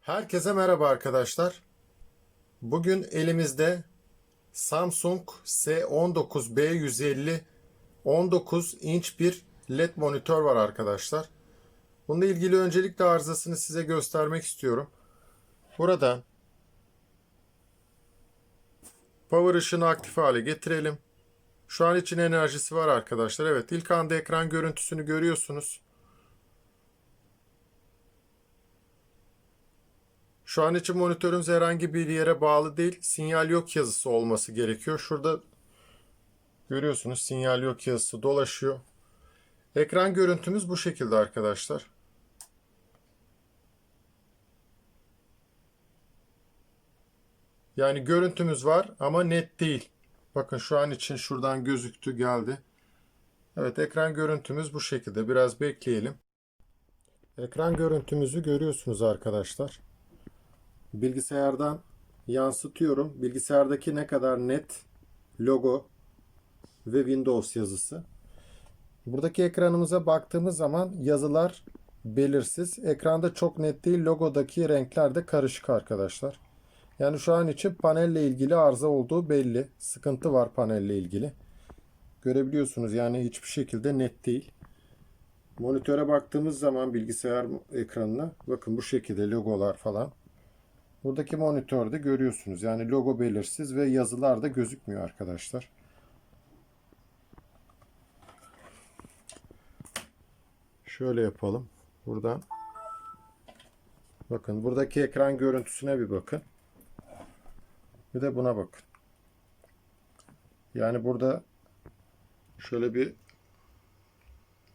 Herkese merhaba arkadaşlar. Bugün elimizde Samsung S19B150 19 inç bir LED monitör var arkadaşlar. Bununla ilgili öncelikle arızasını size göstermek istiyorum. Buradan power ışını aktif hale getirelim. Şu an için enerjisi var arkadaşlar. Evet ilk anda ekran görüntüsünü görüyorsunuz. Şu an için monitörümüz herhangi bir yere bağlı değil. Sinyal yok yazısı olması gerekiyor. Şurada görüyorsunuz sinyal yok yazısı dolaşıyor. Ekran görüntümüz bu şekilde arkadaşlar. Yani görüntümüz var ama net değil. Bakın şu an için şuradan gözüktü geldi. Evet ekran görüntümüz bu şekilde. Biraz bekleyelim. Ekran görüntümüzü görüyorsunuz arkadaşlar. Bilgisayardan yansıtıyorum. Bilgisayardaki ne kadar net logo ve Windows yazısı. Buradaki ekranımıza baktığımız zaman yazılar belirsiz. Ekranda çok net değil. Logodaki renkler de karışık arkadaşlar. Yani şu an için panelle ilgili arıza olduğu belli. Sıkıntı var panelle ilgili. Görebiliyorsunuz yani hiçbir şekilde net değil. Monitöre baktığımız zaman bilgisayar ekranına bakın bu şekilde logolar falan. Buradaki monitörde görüyorsunuz. Yani logo belirsiz ve yazılar da gözükmüyor arkadaşlar. Şöyle yapalım. Buradan bakın buradaki ekran görüntüsüne bir bakın. Bir de buna bakın. Yani burada şöyle bir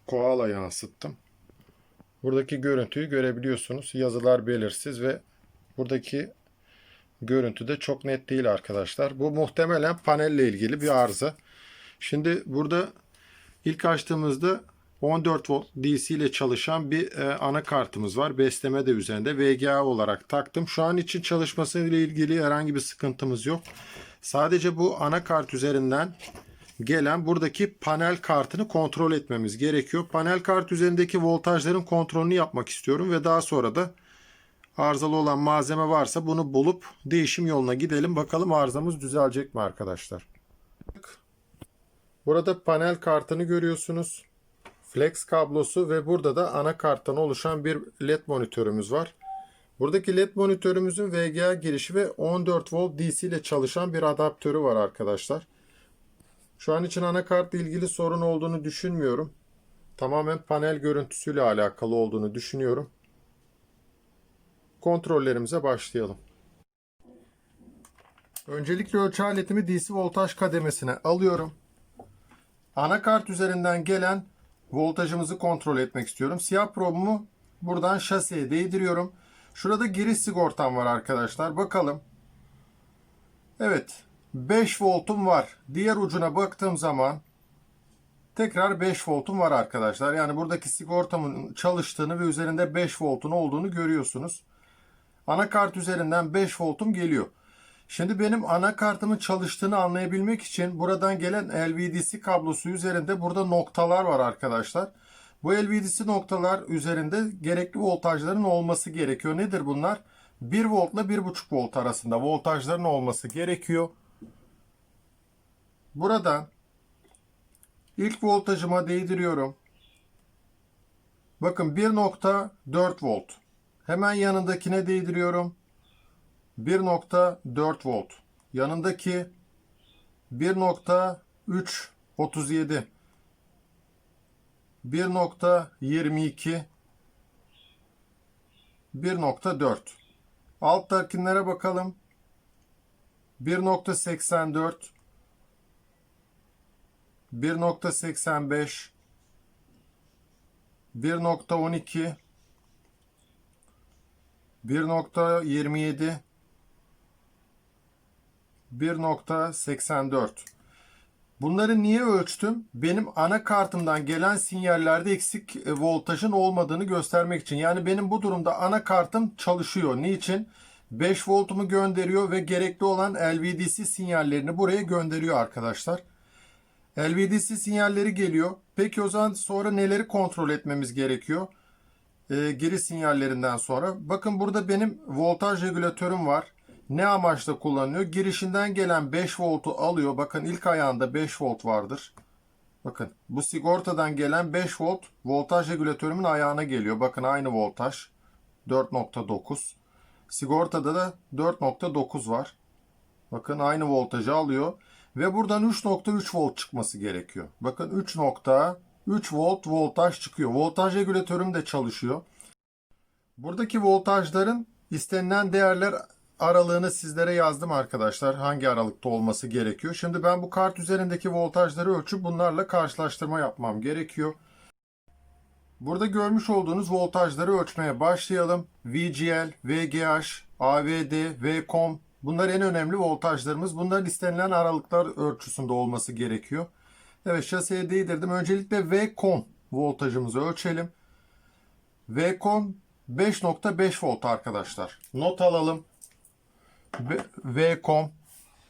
koala yansıttım. Buradaki görüntüyü görebiliyorsunuz. Yazılar belirsiz ve buradaki görüntü de çok net değil arkadaşlar. Bu muhtemelen panelle ilgili bir arıza. Şimdi burada ilk açtığımızda 14 volt DC ile çalışan bir e, anakartımız var. Besleme de üzerinde VGA olarak taktım. Şu an için çalışması ile ilgili herhangi bir sıkıntımız yok. Sadece bu anakart üzerinden gelen buradaki panel kartını kontrol etmemiz gerekiyor. Panel kart üzerindeki voltajların kontrolünü yapmak istiyorum ve daha sonra da arızalı olan malzeme varsa bunu bulup değişim yoluna gidelim. Bakalım arızamız düzelecek mi arkadaşlar. Burada panel kartını görüyorsunuz. Flex kablosu ve burada da anakarttan oluşan bir LED monitörümüz var. Buradaki LED monitörümüzün VGA girişi ve 14 volt DC ile çalışan bir adaptörü var arkadaşlar. Şu an için anakartla ilgili sorun olduğunu düşünmüyorum. Tamamen panel görüntüsüyle alakalı olduğunu düşünüyorum. Kontrollerimize başlayalım. Öncelikle ölçü aletimi DC voltaj kademesine alıyorum. Anakart üzerinden gelen voltajımızı kontrol etmek istiyorum. Siyah probumu buradan şaseye değdiriyorum. Şurada giriş sigortam var arkadaşlar. Bakalım. Evet. 5 voltum var. Diğer ucuna baktığım zaman tekrar 5 voltum var arkadaşlar. Yani buradaki sigortamın çalıştığını ve üzerinde 5 voltun olduğunu görüyorsunuz. Anakart üzerinden 5 voltum geliyor. Şimdi benim anakartımın çalıştığını anlayabilmek için buradan gelen LVDC kablosu üzerinde burada noktalar var arkadaşlar. Bu LVDC noktalar üzerinde gerekli voltajların olması gerekiyor. Nedir bunlar? 1 volt ile 1.5 volt arasında voltajların olması gerekiyor. Buradan ilk voltajıma değdiriyorum. Bakın 1.4 volt. Hemen yanındakine değdiriyorum. 1.4 volt. Yanındaki 1.3 37 1.22 1.4 Alttakilere bakalım. 1.84 1.85 1.12 1.27 1.84 Bunları niye ölçtüm? Benim anakartımdan gelen sinyallerde eksik e, voltajın olmadığını göstermek için. Yani benim bu durumda anakartım çalışıyor. Niçin? 5 voltumu gönderiyor ve gerekli olan LVDC sinyallerini buraya gönderiyor arkadaşlar. LVDC sinyalleri geliyor. Peki o zaman sonra neleri kontrol etmemiz gerekiyor? E, geri sinyallerinden sonra. Bakın burada benim voltaj regülatörüm var. Ne amaçla kullanılıyor? Girişinden gelen 5 voltu alıyor. Bakın ilk ayağında 5 volt vardır. Bakın bu sigortadan gelen 5 volt voltaj regülatörümün ayağına geliyor. Bakın aynı voltaj 4.9. Sigortada da 4.9 var. Bakın aynı voltajı alıyor. Ve buradan 3.3 volt çıkması gerekiyor. Bakın 3.3 volt voltaj çıkıyor. Voltaj regülatörüm de çalışıyor. Buradaki voltajların istenilen değerler aralığını sizlere yazdım arkadaşlar. Hangi aralıkta olması gerekiyor. Şimdi ben bu kart üzerindeki voltajları ölçüp bunlarla karşılaştırma yapmam gerekiyor. Burada görmüş olduğunuz voltajları ölçmeye başlayalım. VGL, VGH, AVD, VCOM bunlar en önemli voltajlarımız. Bunların istenilen aralıklar ölçüsünde olması gerekiyor. Evet şaseye değdirdim. Öncelikle VCOM voltajımızı ölçelim. VCOM 5.5 volt arkadaşlar. Not alalım. V- VCOM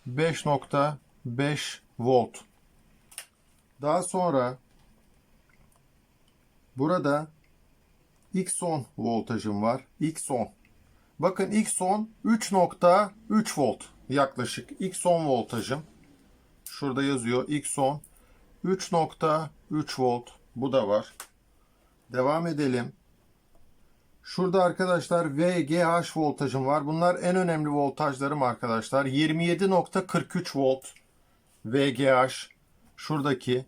5.5 volt. Daha sonra burada X10 voltajım var. X10. Bakın X10 3.3 volt yaklaşık. X10 voltajım. Şurada yazıyor X10 3.3 volt. Bu da var. Devam edelim. Şurada arkadaşlar VGH voltajım var. Bunlar en önemli voltajlarım arkadaşlar. 27.43 volt VGH. Şuradaki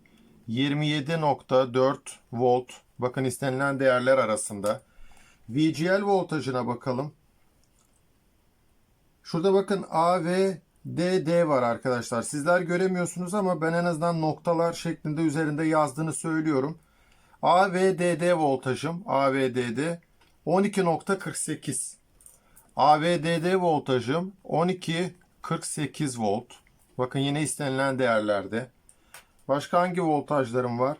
27.4 volt. Bakın istenilen değerler arasında. VGL voltajına bakalım. Şurada bakın A ve DD var arkadaşlar. Sizler göremiyorsunuz ama ben en azından noktalar şeklinde üzerinde yazdığını söylüyorum. A ve DD voltajım. A ve DD 12.48. AVDD voltajım 12.48 volt. Bakın yine istenilen değerlerde. Başka hangi voltajlarım var?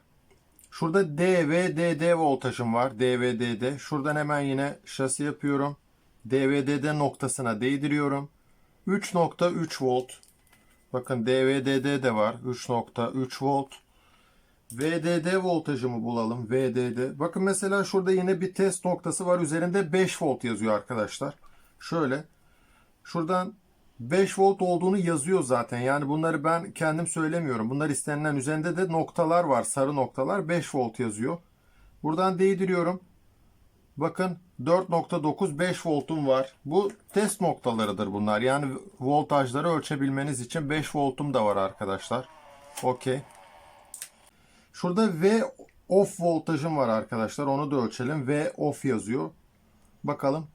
Şurada D ve DD voltajım var. D ve DD. Şuradan hemen yine şasi yapıyorum. D ve DD noktasına değdiriyorum. 3.3 volt. Bakın D ve DD de var. 3.3 volt. VDD voltajımı bulalım. VDD. Bakın mesela şurada yine bir test noktası var. Üzerinde 5 volt yazıyor arkadaşlar. Şöyle. Şuradan 5 volt olduğunu yazıyor zaten. Yani bunları ben kendim söylemiyorum. Bunlar istenilen üzerinde de noktalar var. Sarı noktalar 5 volt yazıyor. Buradan değdiriyorum. Bakın 4.9 5 voltum var. Bu test noktalarıdır bunlar. Yani voltajları ölçebilmeniz için 5 voltum da var arkadaşlar. Okey. Şurada V off voltajım var arkadaşlar. Onu da ölçelim. V off yazıyor. Bakalım.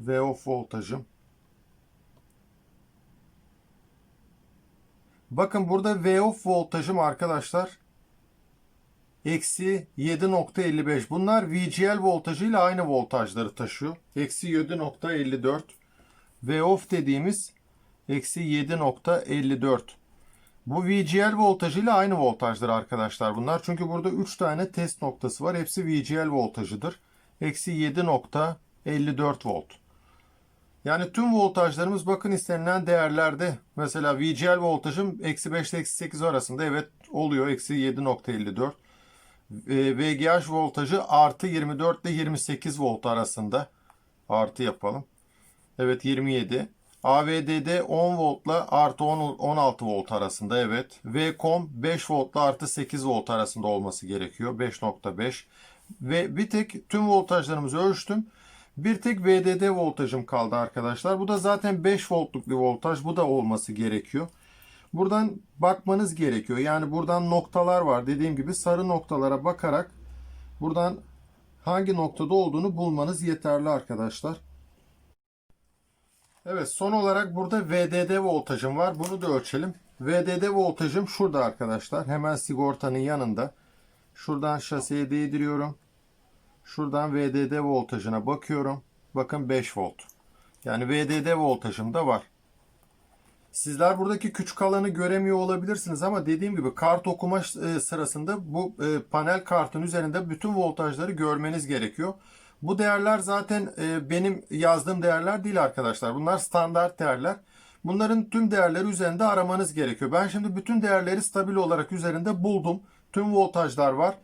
V off voltajım. Bakın burada V off voltajım arkadaşlar. Eksi 7.55. Bunlar VGL voltajıyla aynı voltajları taşıyor. Eksi 7.54. V off dediğimiz eksi 7.54. Bu VGL voltajıyla aynı voltajdır arkadaşlar bunlar. Çünkü burada 3 tane test noktası var. Hepsi VGL voltajıdır. Eksi 7.54 volt. Yani tüm voltajlarımız bakın istenilen değerlerde. Mesela VGL voltajım eksi 5 ile eksi 8 arasında. Evet oluyor. Eksi 7.54. VGH voltajı artı 24 ile 28 volt arasında. Artı yapalım. Evet 27. AVDD 10 voltla artı 10, 16 volt arasında evet. VCOM 5 voltla artı 8 volt arasında olması gerekiyor. 5.5 ve bir tek tüm voltajlarımızı ölçtüm. Bir tek VDD voltajım kaldı arkadaşlar. Bu da zaten 5 voltluk bir voltaj. Bu da olması gerekiyor. Buradan bakmanız gerekiyor. Yani buradan noktalar var. Dediğim gibi sarı noktalara bakarak buradan hangi noktada olduğunu bulmanız yeterli arkadaşlar. Evet son olarak burada VDD voltajım var. Bunu da ölçelim. VDD voltajım şurada arkadaşlar. Hemen sigortanın yanında. Şuradan şasiye değdiriyorum. Şuradan VDD voltajına bakıyorum. Bakın 5 volt. Yani VDD voltajım da var. Sizler buradaki küçük alanı göremiyor olabilirsiniz ama dediğim gibi kart okuma e, sırasında bu e, panel kartın üzerinde bütün voltajları görmeniz gerekiyor. Bu değerler zaten e, benim yazdığım değerler değil arkadaşlar. Bunlar standart değerler. Bunların tüm değerleri üzerinde aramanız gerekiyor. Ben şimdi bütün değerleri stabil olarak üzerinde buldum. Tüm voltajlar var.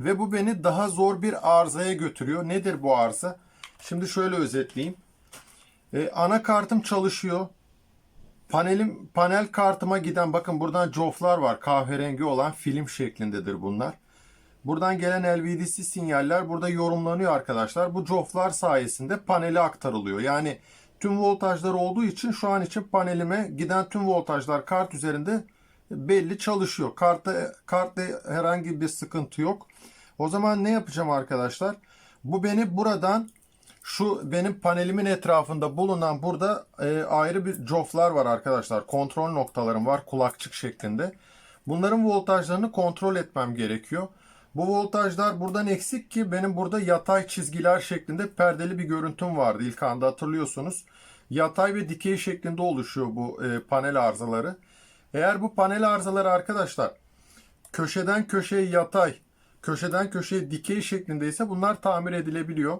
Ve bu beni daha zor bir arızaya götürüyor. Nedir bu arıza? Şimdi şöyle özetleyeyim. Ee, anakartım çalışıyor. Panelim panel kartıma giden bakın buradan coflar var. Kahverengi olan film şeklindedir bunlar. Buradan gelen LVDC sinyaller burada yorumlanıyor arkadaşlar. Bu coflar sayesinde panele aktarılıyor. Yani tüm voltajlar olduğu için şu an için panelime giden tüm voltajlar kart üzerinde belli çalışıyor. Kartta, kartta herhangi bir sıkıntı yok. O zaman ne yapacağım arkadaşlar? Bu beni buradan şu benim panelimin etrafında bulunan burada e, ayrı bir coflar var arkadaşlar. Kontrol noktalarım var kulakçık şeklinde. Bunların voltajlarını kontrol etmem gerekiyor. Bu voltajlar buradan eksik ki benim burada yatay çizgiler şeklinde perdeli bir görüntüm vardı ilk anda hatırlıyorsunuz. Yatay ve dikey şeklinde oluşuyor bu e, panel arızaları. Eğer bu panel arızaları arkadaşlar köşeden köşeye yatay, köşeden köşeye dikey şeklindeyse bunlar tamir edilebiliyor.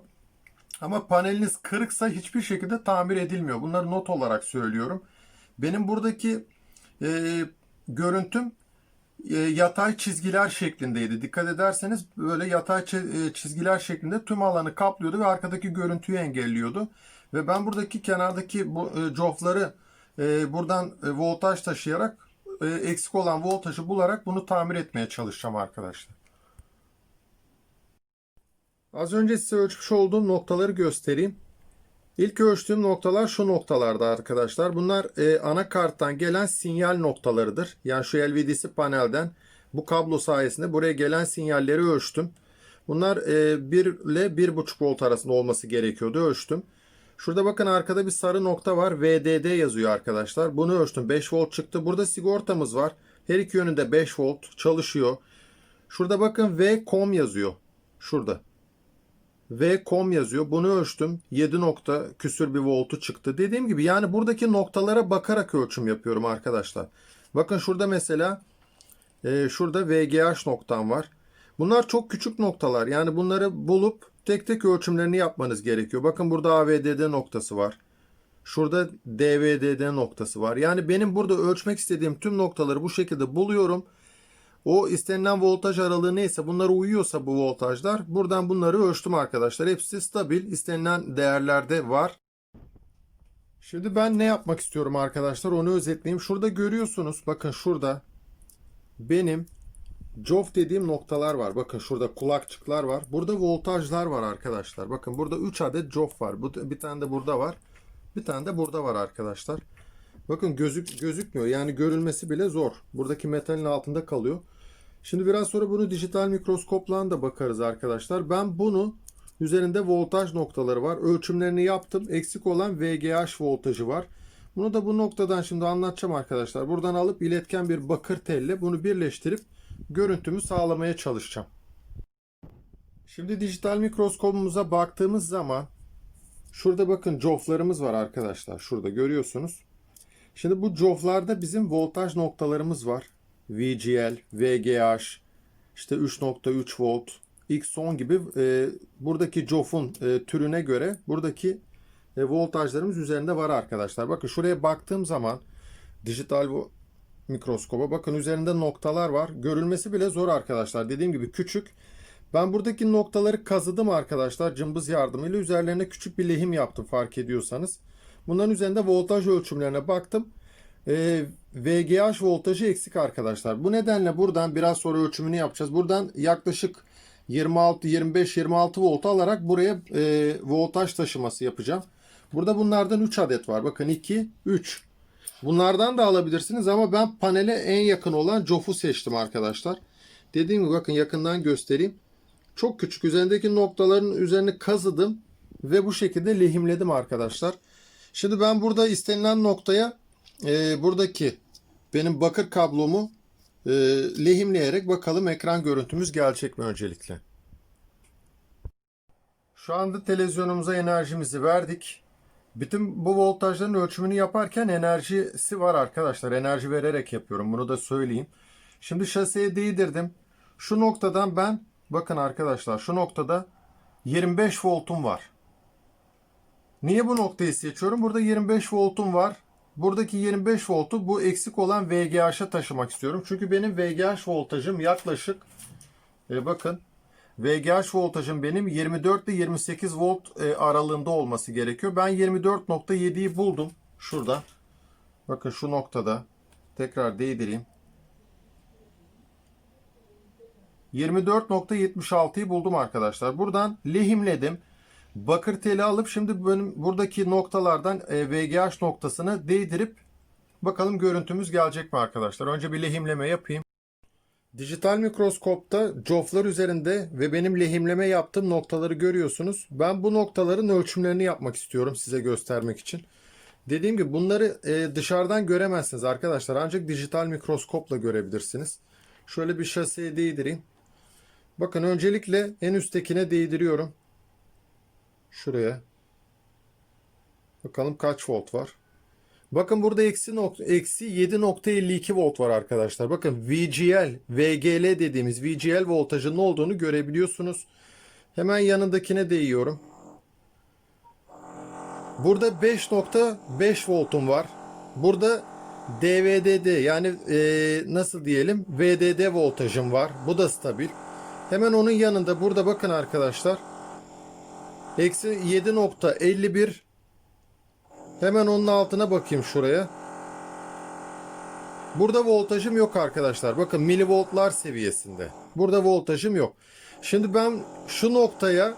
Ama paneliniz kırıksa hiçbir şekilde tamir edilmiyor. Bunları not olarak söylüyorum. Benim buradaki e, görüntüm e, yatay çizgiler şeklindeydi. Dikkat ederseniz böyle yatay e, çizgiler şeklinde tüm alanı kaplıyordu ve arkadaki görüntüyü engelliyordu. Ve ben buradaki kenardaki bu e, cofları e, buradan e, voltaj taşıyarak e, eksik olan voltajı bularak bunu tamir etmeye çalışacağım arkadaşlar. Az önce size ölçmüş olduğum noktaları göstereyim. İlk ölçtüğüm noktalar şu noktalarda arkadaşlar. Bunlar e, anakarttan gelen sinyal noktalarıdır. Yani şu LVDC panelden bu kablo sayesinde buraya gelen sinyalleri ölçtüm. Bunlar e, 1 ile 1.5 volt arasında olması gerekiyordu. Ölçtüm. Şurada bakın arkada bir sarı nokta var. VDD yazıyor arkadaşlar. Bunu ölçtüm. 5 volt çıktı. Burada sigortamız var. Her iki yönünde 5 volt çalışıyor. Şurada bakın V.com yazıyor. Şurada. V.com yazıyor. Bunu ölçtüm. 7 nokta küsür bir voltu çıktı. Dediğim gibi yani buradaki noktalara bakarak ölçüm yapıyorum arkadaşlar. Bakın şurada mesela e, şurada VGH noktam var. Bunlar çok küçük noktalar. Yani bunları bulup tek tek ölçümlerini yapmanız gerekiyor. Bakın burada AVDD noktası var. Şurada DVDD noktası var. Yani benim burada ölçmek istediğim tüm noktaları bu şekilde buluyorum. O istenilen voltaj aralığı neyse bunlara uyuyorsa bu voltajlar buradan bunları ölçtüm arkadaşlar. Hepsi stabil istenilen değerlerde var. Şimdi ben ne yapmak istiyorum arkadaşlar onu özetleyeyim. Şurada görüyorsunuz bakın şurada benim Jof dediğim noktalar var. Bakın şurada kulakçıklar var. Burada voltajlar var arkadaşlar. Bakın burada 3 adet jof var. Bir tane de burada var. Bir tane de burada var arkadaşlar. Bakın gözük gözükmüyor. Yani görülmesi bile zor. Buradaki metalin altında kalıyor. Şimdi biraz sonra bunu dijital mikroskopla da bakarız arkadaşlar. Ben bunu üzerinde voltaj noktaları var. Ölçümlerini yaptım. Eksik olan VGH voltajı var. Bunu da bu noktadan şimdi anlatacağım arkadaşlar. Buradan alıp iletken bir bakır telle bunu birleştirip görüntümü sağlamaya çalışacağım. Şimdi dijital mikroskopumuza baktığımız zaman şurada bakın coflarımız var arkadaşlar. Şurada görüyorsunuz. Şimdi bu coflarda bizim voltaj noktalarımız var. VGL, VGH, işte 3.3 volt, X10 gibi e, buradaki cofun e, türüne göre buradaki e, voltajlarımız üzerinde var arkadaşlar. Bakın şuraya baktığım zaman dijital vo- mikroskoba bakın üzerinde noktalar var. Görülmesi bile zor arkadaşlar. Dediğim gibi küçük. Ben buradaki noktaları kazıdım arkadaşlar cımbız yardımıyla. Üzerlerine küçük bir lehim yaptım fark ediyorsanız. Bunların üzerinde voltaj ölçümlerine baktım. Ee, VGH voltajı eksik arkadaşlar. Bu nedenle buradan biraz sonra ölçümünü yapacağız. Buradan yaklaşık 26, 25, 26 volt alarak buraya e, voltaj taşıması yapacağım. Burada bunlardan 3 adet var. Bakın 2, 3. Bunlardan da alabilirsiniz ama ben panele en yakın olan COF'u seçtim arkadaşlar. Dediğim gibi bakın yakından göstereyim. Çok küçük üzerindeki noktaların üzerini kazıdım ve bu şekilde lehimledim arkadaşlar. Şimdi ben burada istenilen noktaya e, buradaki benim bakır kablomu e, lehimleyerek bakalım ekran görüntümüz gelecek mi öncelikle. Şu anda televizyonumuza enerjimizi verdik. Bütün bu voltajların ölçümünü yaparken enerjisi var arkadaşlar. Enerji vererek yapıyorum. Bunu da söyleyeyim. Şimdi şaseye değdirdim. Şu noktadan ben bakın arkadaşlar şu noktada 25 voltum var. Niye bu noktayı seçiyorum? Burada 25 voltum var. Buradaki 25 voltu bu eksik olan VGH'a taşımak istiyorum. Çünkü benim VGH voltajım yaklaşık e, bakın VGH voltajım benim 24 ile 28 volt e, aralığında olması gerekiyor. Ben 24.7'yi buldum. Şurada. Bakın şu noktada. Tekrar değdireyim. 24.76'yı buldum arkadaşlar. Buradan lehimledim. Bakır teli alıp şimdi benim buradaki noktalardan e, VGH noktasını değdirip bakalım görüntümüz gelecek mi arkadaşlar. Önce bir lehimleme yapayım. Dijital mikroskopta coflar üzerinde ve benim lehimleme yaptığım noktaları görüyorsunuz. Ben bu noktaların ölçümlerini yapmak istiyorum size göstermek için. Dediğim gibi bunları e, dışarıdan göremezsiniz arkadaşlar. Ancak dijital mikroskopla görebilirsiniz. Şöyle bir şaseye değdireyim. Bakın öncelikle en üsttekine değdiriyorum. Şuraya. Bakalım kaç volt var. Bakın burada eksi, nokta, eksi 7.52 volt var arkadaşlar. Bakın VGL, VGL dediğimiz VGL voltajının olduğunu görebiliyorsunuz. Hemen yanındakine değiyorum. Burada 5.5 voltum var. Burada DVDD yani e, nasıl diyelim VDD voltajım var. Bu da stabil. Hemen onun yanında burada bakın arkadaşlar. Eksi 7.51 Hemen onun altına bakayım şuraya. Burada voltajım yok arkadaşlar. Bakın milivoltlar seviyesinde. Burada voltajım yok. Şimdi ben şu noktaya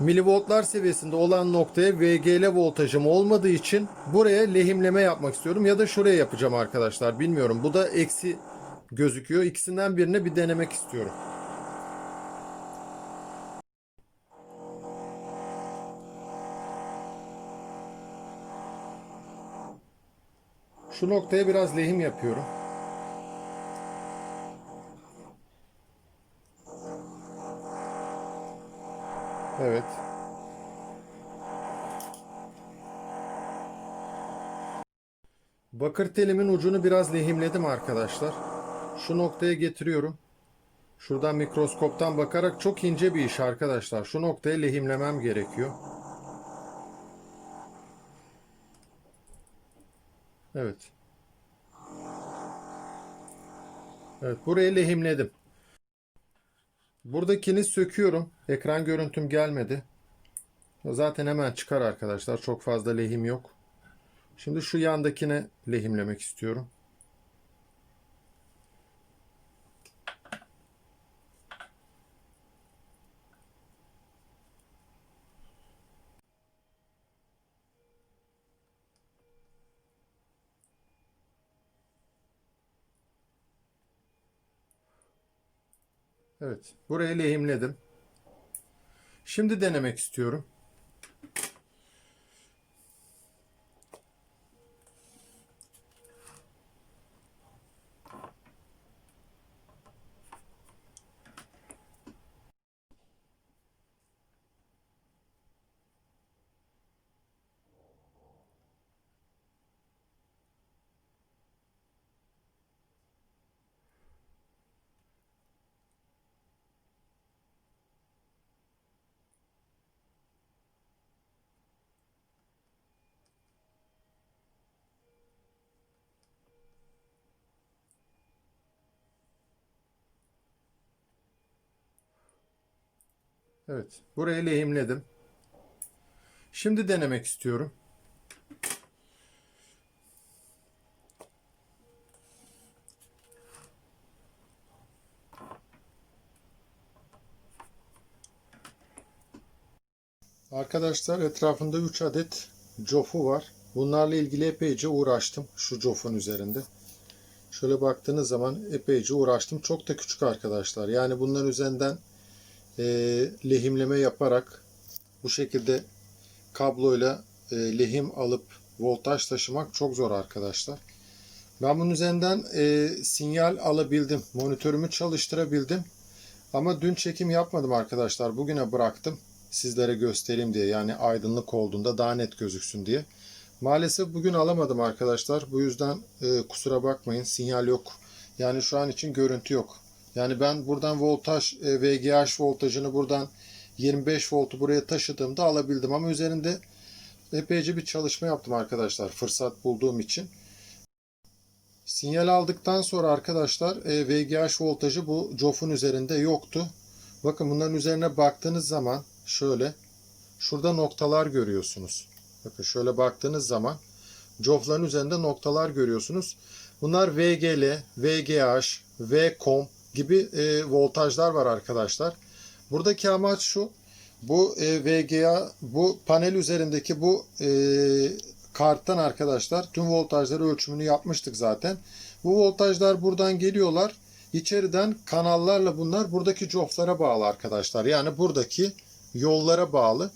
milivoltlar seviyesinde olan noktaya VGL voltajım olmadığı için buraya lehimleme yapmak istiyorum. Ya da şuraya yapacağım arkadaşlar. Bilmiyorum. Bu da eksi gözüküyor. İkisinden birine bir denemek istiyorum. Şu noktaya biraz lehim yapıyorum. Evet. Bakır telimin ucunu biraz lehimledim arkadaşlar. Şu noktaya getiriyorum. Şuradan mikroskoptan bakarak çok ince bir iş arkadaşlar. Şu noktaya lehimlemem gerekiyor. Evet. Evet, burayı lehimledim. Buradakini söküyorum. Ekran görüntüm gelmedi. Zaten hemen çıkar arkadaşlar. Çok fazla lehim yok. Şimdi şu yandakine lehimlemek istiyorum. Evet, burayı lehimledim. Şimdi denemek istiyorum. Evet, burayı lehimledim. Şimdi denemek istiyorum. Arkadaşlar etrafında 3 adet cofu var. Bunlarla ilgili epeyce uğraştım şu cofun üzerinde. Şöyle baktığınız zaman epeyce uğraştım. Çok da küçük arkadaşlar. Yani bunların üzerinden e, lehimleme yaparak bu şekilde kabloyla e, lehim alıp voltaj taşımak çok zor arkadaşlar. Ben bunun üzerinden e, sinyal alabildim. Monitörümü çalıştırabildim. Ama dün çekim yapmadım arkadaşlar. Bugüne bıraktım. Sizlere göstereyim diye. Yani aydınlık olduğunda daha net gözüksün diye. Maalesef bugün alamadım arkadaşlar. Bu yüzden e, kusura bakmayın. Sinyal yok. Yani şu an için görüntü yok. Yani ben buradan voltaj e, VGH voltajını buradan 25 voltu buraya taşıdığımda alabildim ama üzerinde epeyce bir çalışma yaptım arkadaşlar fırsat bulduğum için. Sinyal aldıktan sonra arkadaşlar e, VGH voltajı bu cofun üzerinde yoktu. Bakın bunların üzerine baktığınız zaman şöyle şurada noktalar görüyorsunuz. Bakın şöyle baktığınız zaman cofların üzerinde noktalar görüyorsunuz. Bunlar VGL, VGH, VCOM gibi e, voltajlar var arkadaşlar. Buradaki amaç şu. Bu e, VGA, bu panel üzerindeki bu e, karttan arkadaşlar tüm voltajları ölçümünü yapmıştık zaten. Bu voltajlar buradan geliyorlar. İçeriden kanallarla bunlar buradaki coflara bağlı arkadaşlar. Yani buradaki yollara bağlı.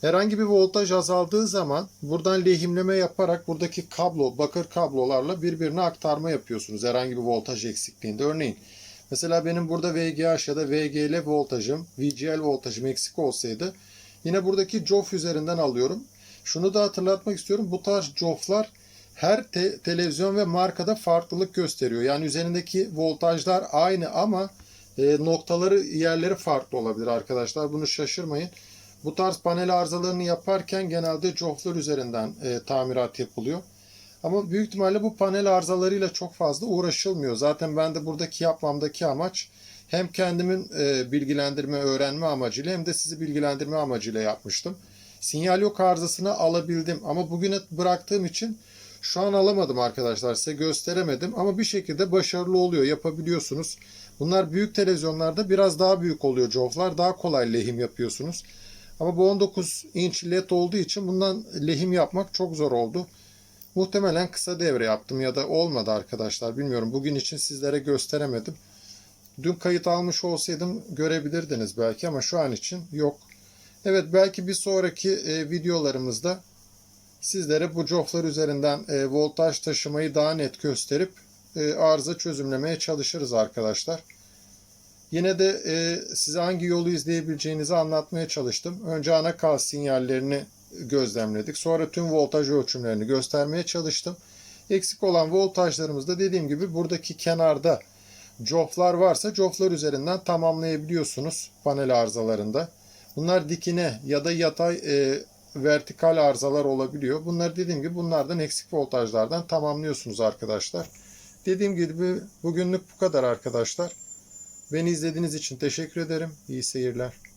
Herhangi bir voltaj azaldığı zaman buradan lehimleme yaparak buradaki kablo, bakır kablolarla birbirine aktarma yapıyorsunuz. Herhangi bir voltaj eksikliğinde. Örneğin mesela benim burada VGH ya da VGL voltajım, VGL voltajım eksik olsaydı yine buradaki cof üzerinden alıyorum. Şunu da hatırlatmak istiyorum. Bu tarz coflar her te- televizyon ve markada farklılık gösteriyor. Yani üzerindeki voltajlar aynı ama e, noktaları yerleri farklı olabilir arkadaşlar. Bunu şaşırmayın. Bu tarz panel arızalarını yaparken genelde coflar üzerinden e, tamirat yapılıyor. Ama büyük ihtimalle bu panel arızalarıyla çok fazla uğraşılmıyor. Zaten ben de buradaki yapmamdaki amaç hem kendimin e, bilgilendirme, öğrenme amacıyla hem de sizi bilgilendirme amacıyla yapmıştım. Sinyal yok arızasını alabildim ama bugüne bıraktığım için şu an alamadım arkadaşlar. Size gösteremedim ama bir şekilde başarılı oluyor. Yapabiliyorsunuz. Bunlar büyük televizyonlarda biraz daha büyük oluyor coflar. Daha kolay lehim yapıyorsunuz. Ama bu 19 inç led olduğu için bundan lehim yapmak çok zor oldu. Muhtemelen kısa devre yaptım ya da olmadı arkadaşlar. Bilmiyorum. Bugün için sizlere gösteremedim. Dün kayıt almış olsaydım görebilirdiniz belki ama şu an için yok. Evet belki bir sonraki e, videolarımızda sizlere bu coflar üzerinden e, voltaj taşımayı daha net gösterip e, arıza çözümlemeye çalışırız arkadaşlar. Yine de e, size hangi yolu izleyebileceğinizi anlatmaya çalıştım. Önce ana kas sinyallerini gözlemledik. Sonra tüm voltaj ölçümlerini göstermeye çalıştım. Eksik olan voltajlarımızda dediğim gibi buradaki kenarda coflar varsa coflar üzerinden tamamlayabiliyorsunuz panel arızalarında. Bunlar dikine ya da yatay e, vertikal arızalar olabiliyor. Bunları dediğim gibi bunlardan eksik voltajlardan tamamlıyorsunuz arkadaşlar. Dediğim gibi bugünlük bu kadar arkadaşlar. Beni izlediğiniz için teşekkür ederim. İyi seyirler.